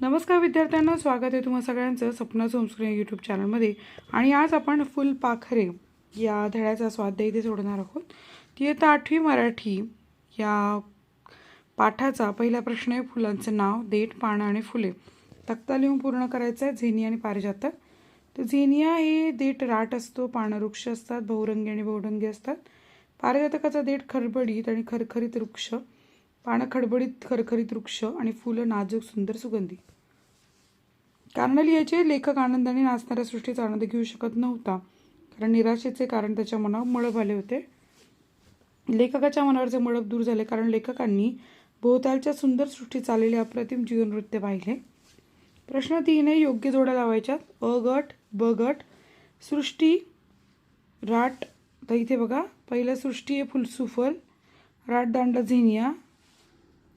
नमस्कार विद्यार्थ्यांना स्वागत आहे तुम्हा सगळ्यांचं सपना संस्कृती यूट्यूब चॅनलमध्ये आणि आज आपण फुलपाखरे या धड्याचा स्वाध्याय इथे सोडणार आहोत. ती येतं आठवी मराठी या पाठाचा पहिला प्रश्न आहे फुलांचं नाव देठ पानं आणि फुले. तक्ता लिहून पूर्ण करायचं आहे झेनिया आणि पारिजातक. तर झेनिया हे देठ राट असतो पानं वृक्ष असतात बहुरंगी आणि बहुरंगी असतात. पारिजातकाचा देठ खरबडीत आणि खरखरीत वृक्ष. पानं खडबडीत खरखरीत वृक्ष आणि फुलं नाजूक सुंदर सुगंधी. कारण लिहायचे लेखक आनंदाने नाचणाऱ्या सृष्टीचा आनंद घेऊ शकत नव्हता. कारण निराशेचे कारण त्याच्या मनावर मळब आले होते. लेखकाच्या मनावरचे मळब दूर झाले कारण लेखकांनी भोवतालच्या सुंदर सृष्टीत चाललेले अप्रतिम जीवननृत्य पाहिले. प्रश्न तीन आहे योग्य जोड्या लावायच्यात. अ गट ब गट सृष्टी राट तर इथे बघा. पहिलं सृष्टी आहे फुलसुफल राटदांड झेनिया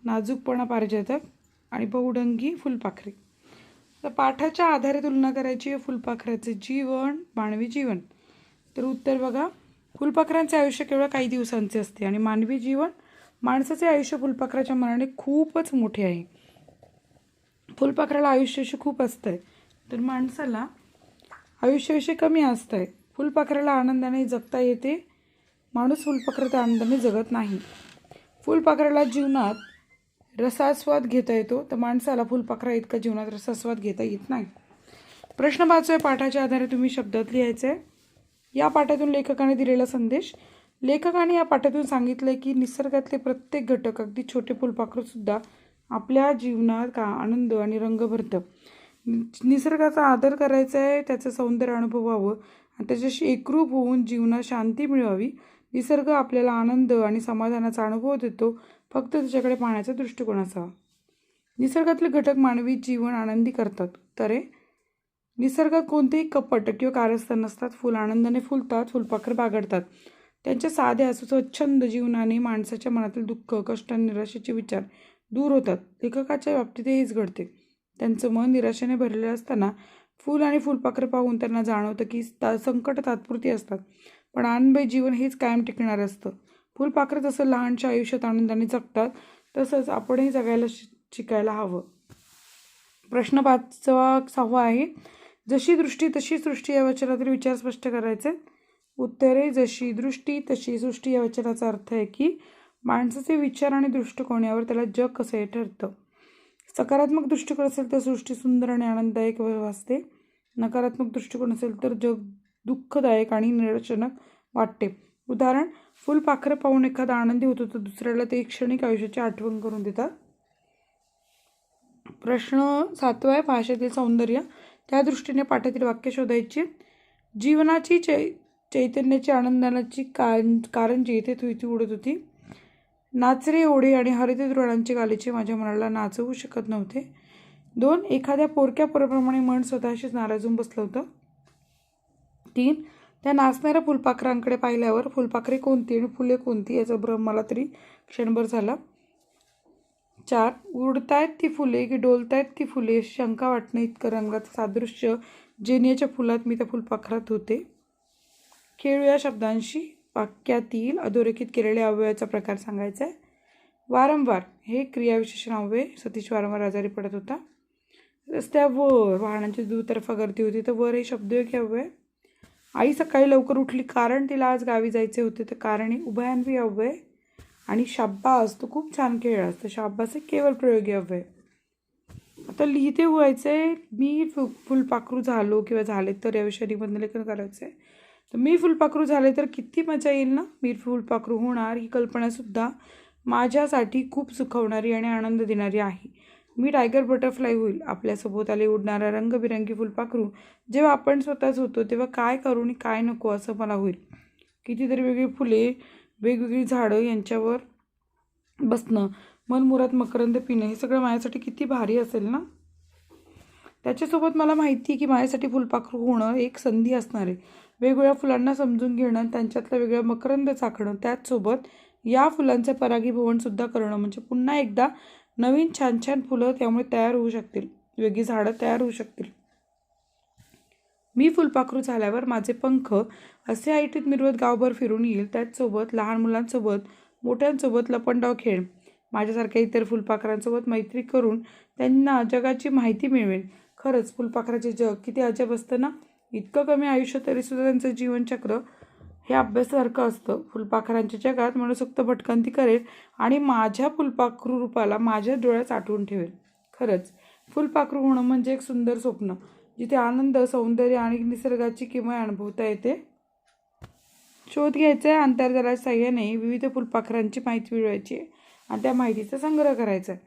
नाजूकपणा पारिजातक आणि बहुडंगी फुलपाखरे. तर पाठाच्या आधारे तुलना करायची आहे फुलपाखराचे जीवन मानवी जीवन. तर उत्तर बघा फुलपाखरांचे आयुष्य केवळ काही दिवसांचे असते आणि मानवी जीवन माणसाचे आयुष्य फुलपाखराच्या मनाने खूपच मोठे आहे. फुलपाखराला आयुष्याशी खूप असतं आहे तर माणसाला आयुष्याविषयी कमी असतं आहे फुलपाखराला आनंदाने जगता येते. माणूस फुलपाखराच्या आनंदाने जगत नाही. फुलपाखराला जीवनात रसास्वाद घेता येतो तर माणसाला फुलपाखरा इतका जीवनात रसास्वाद घेता येत नाही. प्रश्न पाचव्या पाठाच्या आधारे तुम्ही शब्दात लिहायचं आहे या पाठातून लेखकाने दिलेला संदेश लेखकाने या पाठातून सांगितलं की निसर्गातले प्रत्येक घटक अगदी छोटे फुलपाखरंसुद्धा आपल्या जीवनात का आनंद आणि रंग भरतं. निसर्गाचा आदर करायचा आहे त्याचं सौंदर्य अनुभवावं आणि त्याच्याशी एकरूप होऊन जीवनात शांती मिळवावी. निसर्ग आपल्याला आनंद आणि समाधानाचा अनुभव देतो फक्त तुझ्याकडे पाहण्याचा दृष्टिकोन असावा. निसर्गातले घटक मानवी जीवन आनंदी करतात. तर? निसर्गात कोणतेही कपट किंवा कारस्थान नसतात. फुल आनंदाने फुलतात फुलपाखर बागडतात. त्यांच्या साध्या स्वच्छंद जीवनाने माणसाच्या मनातील दुःख कष्ट निराशेचे विचार दूर होतात. लेखकाच्या बाबतीत हेच घडते. त्यांचं मन निराशेने भरलेलं असताना फूल आणि फुलपाखर पाहून त्यांना जाणवतं की ता संकट तात्पुरती असतात. पण आनंदमय जीवन हेच कायम टिकणारं असतं. फुलपाखरं जसं लहानच्या आयुष्यात आनंदाने जगतात तसंच आपणही जगायला शि शिकायला हवं. प्रश्न पाचवा सहावा आहे जशी दृष्टी तशी सृष्टी या वचनातील विचार स्पष्ट करायचे. उत्तरे जशी दृष्टी तशी सृष्टी या वचनाचा अर्थ आहे की माणसाचे विचार आणि दृष्टिकोन यावर त्याला जग कसं हे ठरतं. सकारात्मक दृष्टिकोन असेल तर सृष्टी सुंदर आणि आनंददायक वाचते नकारात्मक दृष्टिकोन असेल तर जग दुःखदायक आणि निराशनक वाटते. उदाहरण फुलपाखरं पाहून एखादा आनंदी होतो तर दुसऱ्याला ते क्षणिक आयुष्याची आठवण करून देतात. प्रश्न सातवा आहे भाषेतील सौंदर्य. त्या दृष्टीने पाठातील वाक्य शोधायची. जीवनाची चै चैतन्याची आनंदाची कारण कारंजी इथे थुईती उडत होती. नाचरे ओढे आणि हरित गालीचे माझ्या मनाला नाचवू शकत नव्हते. दोन एखाद्या पोरक्या पोराप्रमाणे मन स्वतःशीच नाराजून बसलं होतं. तीन त्या नाचणाऱ्या फुलपाखरांकडे पाहिल्यावर फुलपाखरे कोणती आणि फुले कोणती याचा भ्रम मला तरी क्षणभर झाला. चार उडतायत ती फुले की डोलतायत ती फुले शंका वाटणं इतकं रंगाचं सादृश्य जेनियाच्या फुलात मी त्या फुलपाखरात होते. खेळू या शब्दांशी वाक्यातील अधोरेखित केलेल्या अवयवाचा प्रकार सांगायचा आहे. वारंवार हे क्रियाविशेषण अव्यय सतीश वारंवार आजारी पडत होता. रस्त्यावर वाहनांची दुतर्फा गर्दी होती तर वर हे शब्दयोग्य अव्यय आई सकाळी लवकर उठली कारण तिला आज गावी जायचे होते तर कारण उभय उभयान्वी अव्यय आणि शाब्बास तो खूप छान खेळ तर शाब्बास हे केवळ प्रयोगी अव्यय आता लिहिते व्हायचे मी फु फुलपाखरू झालो किंवा झाले तर याविषयी लेखन करायचं. आहे तर मी फुलपाखरू झाले तर किती मजा येईल ना? मी फुलपाखरू होणार ही कल्पनासुद्धा माझ्यासाठी खूप सुखवणारी आणि आनंद देणारी आहे. मी टायगर बटरफ्लाय होईल. आपल्या सभोवताली उडणारा रंगबिरंगी फुलपाखरू जेव्हा आपण स्वतःच होतो तेव्हा काय करू आणि काय नको असं मला होईल. कितीतरी वेगळी फुले वेगवेगळी झाडं यांच्यावर बसणं मनमुरात मकरंद पिणं हे सगळं माझ्यासाठी किती भारी असेल ना? त्याच्यासोबत मला माहिती आहे की माझ्यासाठी फुलपाखरू होणं एक संधी असणार आहे. वेगवेगळ्या फुलांना समजून घेणं त्यांच्यातलं वेगळं मकरंद चाखणं त्याचसोबत या फुलांचं परागीभवनसुद्धा करणं म्हणजे पुन्हा एकदा नवीन छान छान फुलं त्यामुळे तयार होऊ शकतील. वेगळी झाडं तयार होऊ शकतील. मी फुलपाखरू झाल्यावर माझे पंख असे ऐटीत मिरवत गावभर फिरून येईल. त्याचसोबत लहान मुलांसोबत मोठ्यांसोबत लपंडाव खेळ. माझ्यासारख्या इतर फुलपाखरांसोबत मैत्री करून त्यांना जगाची माहिती मिळवेल. खरंच फुलपाखराचे जग किती अजब असतं ना? इतकं कमी आयुष्य तरीसुद्धा त्यांचं जीवनचक्र हे अभ्यासासारखं असतं. फुलपाखरांच्या जगात मनसोक्त भटकंती करेल आणि माझ्या फुलपाखरू रूपाला माझ्या डोळ्यात आठवून ठेवेल. खरंच फुलपाखरू होणं म्हणजे एक सुंदर स्वप्न जिथे आनंद सौंदर्य आणि निसर्गाची किमया अनुभवता येते. शोध घ्यायचा आहे आंतरजालाच्या साह्याने विविध फुलपाखरांची माहिती मिळवायची आहे आणि त्या माहितीचा संग्रह करायचा आहे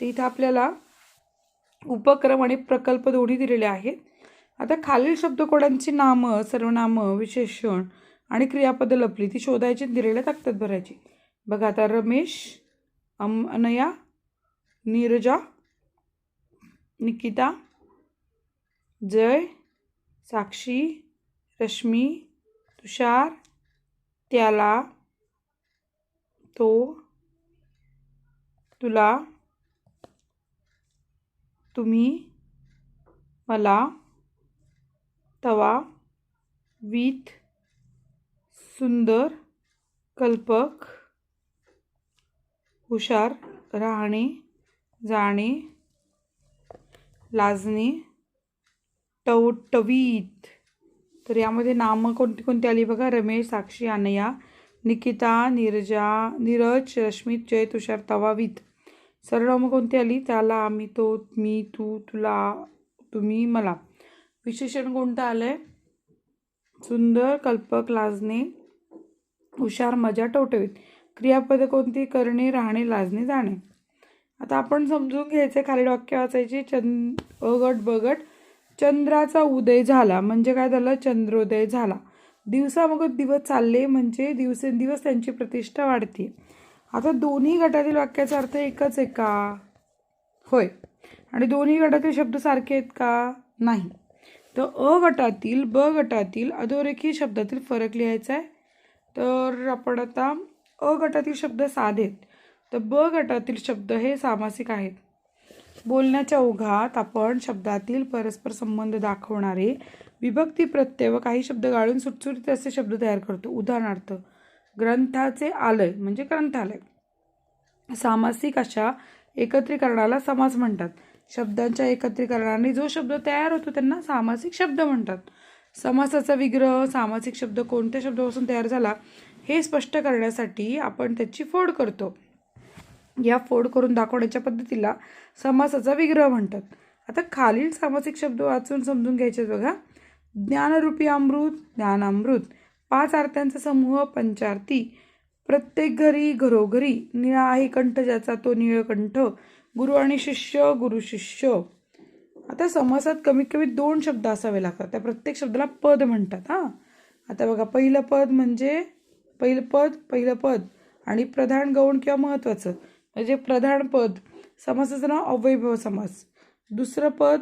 ते इथं आपल्याला उपक्रम आणि प्रकल्प दोन्ही दिलेले आहेत. आता खालील शब्दकोडांची नामं सर्वनामं विशेषण आणि क्रियापदं लपली ती शोधायची दिलेल्या तक्त्यात भरायची. बघा आता रमेश अम अनया नीरजा निकिता जय साक्षी रश्मी तुषार त्याला तो तुला तुम्ही मला तवा वीत सुंदर कल्पक हुशार राहणे जाणे लाजणे टवटवीत तर यामध्ये नामं कोणती कोणती आली बघा? रमेश साक्षी अनया निकिता नीरजा नीरज रश्मित जय तुषार तवावीत. सर्वनामं कोणती आली? त्याला आम्ही तो मी तू तुला तुम्ही मला. विशेषण कोणतं आलं आहे सुंदर कल्पक लाजणे हुशार मजा टवटवीत क्रियापद कोणती करणे राहणे लाजणे जाणे. आता आपण समजून घ्यायचे खाली वाक्य वाचायचे चंद अगट बगट. चंद्राचा उदय झाला म्हणजे काय झालं? चंद्रोदय झाला. दिवसामगत दिवस चालले म्हणजे दिवसेंदिवस त्यांची प्रतिष्ठा वाढते. आता दोन्ही गटातील वाक्याचा अर्थ एकच आहे का? होय. आणि दोन्ही गटातील शब्द सारखे आहेत का? नाही. तर अ गटातील ब गटातील अधोरेखी शब्दातील फरक लिहायचा आहे. तर आपण आता अ गटातील शब्द साधेत. तर ब गटातील शब्द हे सामासिक आहेत. बोलण्याच्या ओघात आपण शब्दातील परस्पर संबंध दाखवणारे विभक्ती प्रत्यय व काही शब्द गाळून सुटसुटीत असे शब्द तयार करतो. उदाहरणार्थ ग्रंथाचे आलय म्हणजे ग्रंथालय. सामासिक अशा एकत्रीकरणाला समास म्हणतात. शब्दांच्या एकत्रीकरणाने जो शब्द तयार होतो त्यांना सामासिक शब्द म्हणतात. समासाचा विग्रह सामासिक शब्द कोणत्या शब्दापासून तयार झाला हे स्पष्ट करण्यासाठी आपण त्याची फोड करतो. या फोड करून दाखवण्याच्या पद्धतीला समासाचा विग्रह म्हणतात. आता खालील सामासिक शब्द वाचून समजून घ्यायचे बघा. ज्ञानरूपी अमृत ज्ञानामृत. पाच आरत्यांचा समूह पंचारती. प्रत्येक घरी घरोघरी निळा आहे कंठ ज्याचा तो निळकंठ. गुरु आणि शिष्य गुरु शिष्य. आता समासात कमीत कमी दोन शब्द असावे लागतात. त्या प्रत्येक शब्दाला पद म्हणतात हां. आता बघा पहिलं पद म्हणजे पहिलं पद पहिलं पद आणि प्रधान गौण किंवा महत्त्वाचं म्हणजे प्रधान पद समासाचं नाव अवैभव समास. दुसरं पद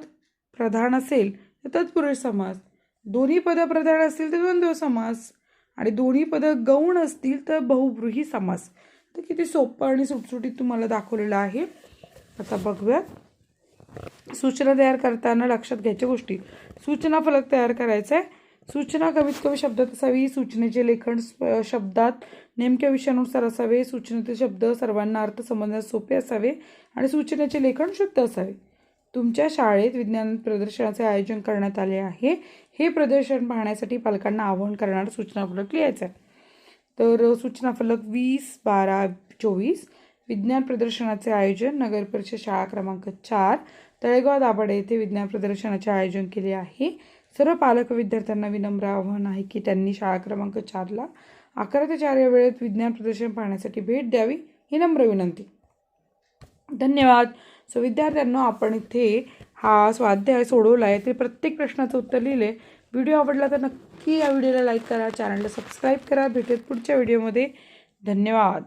प्रधान असेल तर तत्पुरुष समास. दोन्ही पदं प्रधान असतील तर द्वंद्व समास. आणि दोन्ही पदं गौण असतील तर बहुब्रूही समास. तर किती सोपं आणि सुटसुटीत तुम्हाला दाखवलेलं आहे. आता बघूयात. सूचना तयार करताना लक्षात घ्यायच्या गोष्टी. सूचना फलक तयार करायचा आहे सूचना कमीत कमी शब्दात असावी सूचनेचे लेखन शब्दात नेमक्या विषयानुसार असावे सूचनेचे शब्द सर्वांना अर्थ समजण्यास सोपे असावे आणि सूचनेचे लेखन शुद्ध असावे. तुमच्या शाळेत विज्ञान प्रदर्शनाचे आयोजन करण्यात आले आहे. हे प्रदर्शन पाहण्यासाठी पालकांना आवाहन करणारा सूचना फलक लिहायचा आहे तर सूचना फलक वीस बारा चोवीस. विज्ञान प्रदर्शनाचे आयोजन नगर परिषद शाळा क्रमांक चार. तळेगाव दाभाडे येथे विज्ञान प्रदर्शनाचे आयोजन केले आहे. सर्व पालक विद्यार्थ्यांना विनम्र आव्हान आहे की त्यांनी शाळा क्रमांक चारला अकरा ते चार या वेळेत विज्ञान प्रदर्शन पाहण्यासाठी भेट द्यावी ही नम्र विनंती. धन्यवाद. सो विद्यार्थ्यांना आपण इथे हा स्वाध्याय सोडवला आहे ते प्रत्येक प्रश्नाचं उत्तर लिहिले. व्हिडिओ आवडला तर नक्की या व्हिडिओला लाईक करा चॅनलला सबस्क्राईब करा. भेटूयात पुढच्या व्हिडिओमध्ये. धन्यवाद.